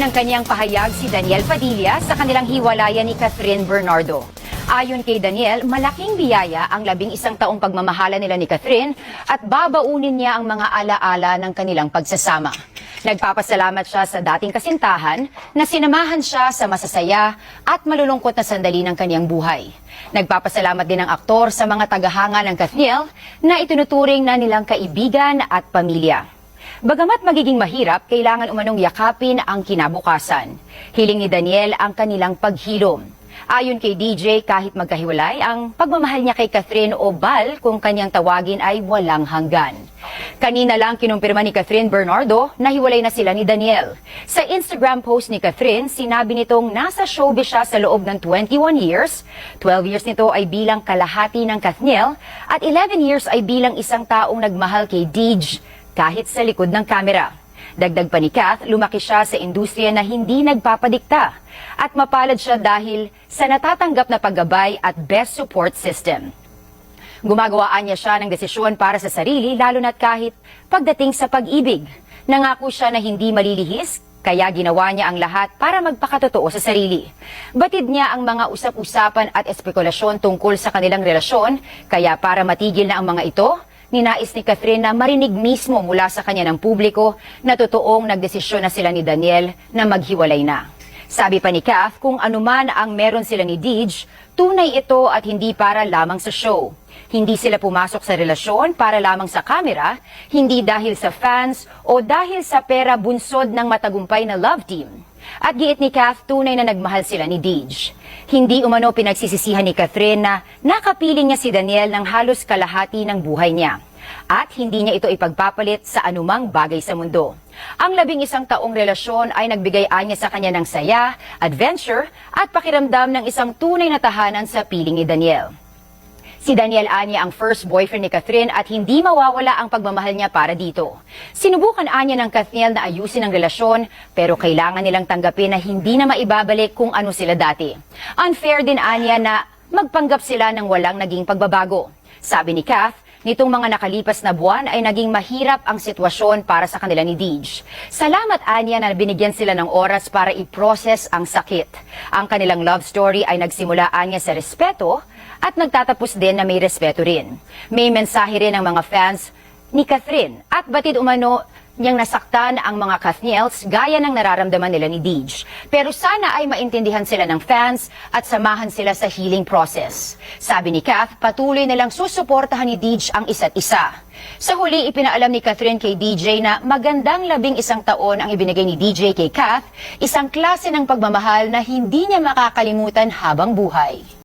ng kanyang pahayag si Daniel Padilla sa kanilang hiwalayan ni Catherine Bernardo. Ayon kay Daniel, malaking biyaya ang labing isang taong pagmamahala nila ni Catherine at babaunin niya ang mga alaala ng kanilang pagsasama. Nagpapasalamat siya sa dating kasintahan na sinamahan siya sa masasaya at malulungkot na sandali ng kanyang buhay. Nagpapasalamat din ang aktor sa mga tagahanga ng Kathniel na itinuturing na nilang kaibigan at pamilya. Bagamat magiging mahirap, kailangan umanong yakapin ang kinabukasan. Hiling ni Daniel ang kanilang paghilom. Ayon kay DJ, kahit magkahiwalay, ang pagmamahal niya kay Catherine o Bal kung kanyang tawagin ay walang hanggan. Kanina lang kinumpirma ni Catherine Bernardo na hiwalay na sila ni Daniel. Sa Instagram post ni Catherine, sinabi nitong nasa showbiz siya sa loob ng 21 years. 12 years nito ay bilang kalahati ng Kathniel at 11 years ay bilang isang taong nagmahal kay Deej kahit sa likod ng kamera. Dagdag pa ni Kath, lumaki siya sa industriya na hindi nagpapadikta at mapalad siya dahil sa natatanggap na paggabay at best support system. Gumagawaan niya siya ng desisyon para sa sarili lalo na't kahit pagdating sa pag-ibig. Nangako siya na hindi malilihis kaya ginawa niya ang lahat para magpakatotoo sa sarili. Batid niya ang mga usap-usapan at espekulasyon tungkol sa kanilang relasyon, kaya para matigil na ang mga ito, ninais ni Catherine na marinig mismo mula sa kanya ng publiko na totoong nagdesisyon na sila ni Daniel na maghiwalay na. Sabi pa ni Kath, kung anuman ang meron sila ni Deej, tunay ito at hindi para lamang sa show. Hindi sila pumasok sa relasyon para lamang sa kamera, hindi dahil sa fans o dahil sa pera bunsod ng matagumpay na love team. At giit ni Kath, tunay na nagmahal sila ni Deej. Hindi umano pinagsisisihan ni Catherine na nakapiling niya si Daniel ng halos kalahati ng buhay niya. At hindi niya ito ipagpapalit sa anumang bagay sa mundo. Ang labing isang taong relasyon ay nagbigay anya sa kanya ng saya, adventure at pakiramdam ng isang tunay na tahanan sa piling ni Daniel. Si Daniel Anya ang first boyfriend ni Catherine at hindi mawawala ang pagmamahal niya para dito. Sinubukan Anya ng Catherine na ayusin ang relasyon pero kailangan nilang tanggapin na hindi na maibabalik kung ano sila dati. Unfair din Anya na magpanggap sila ng walang naging pagbabago. Sabi ni Kath, Nitong mga nakalipas na buwan ay naging mahirap ang sitwasyon para sa kanila ni Deej. Salamat Anya na binigyan sila ng oras para i-process ang sakit. Ang kanilang love story ay nagsimula Anya sa respeto at nagtatapos din na may respeto rin. May mensahe rin ng mga fans ni Catherine at batid umano niyang nasaktan ang mga Kathniels gaya ng nararamdaman nila ni Deej. Pero sana ay maintindihan sila ng fans at samahan sila sa healing process. Sabi ni Kath, patuloy nilang susuportahan ni Deej ang isa't isa. Sa huli, ipinaalam ni Catherine kay DJ na magandang labing isang taon ang ibinigay ni DJ kay Kath, isang klase ng pagmamahal na hindi niya makakalimutan habang buhay.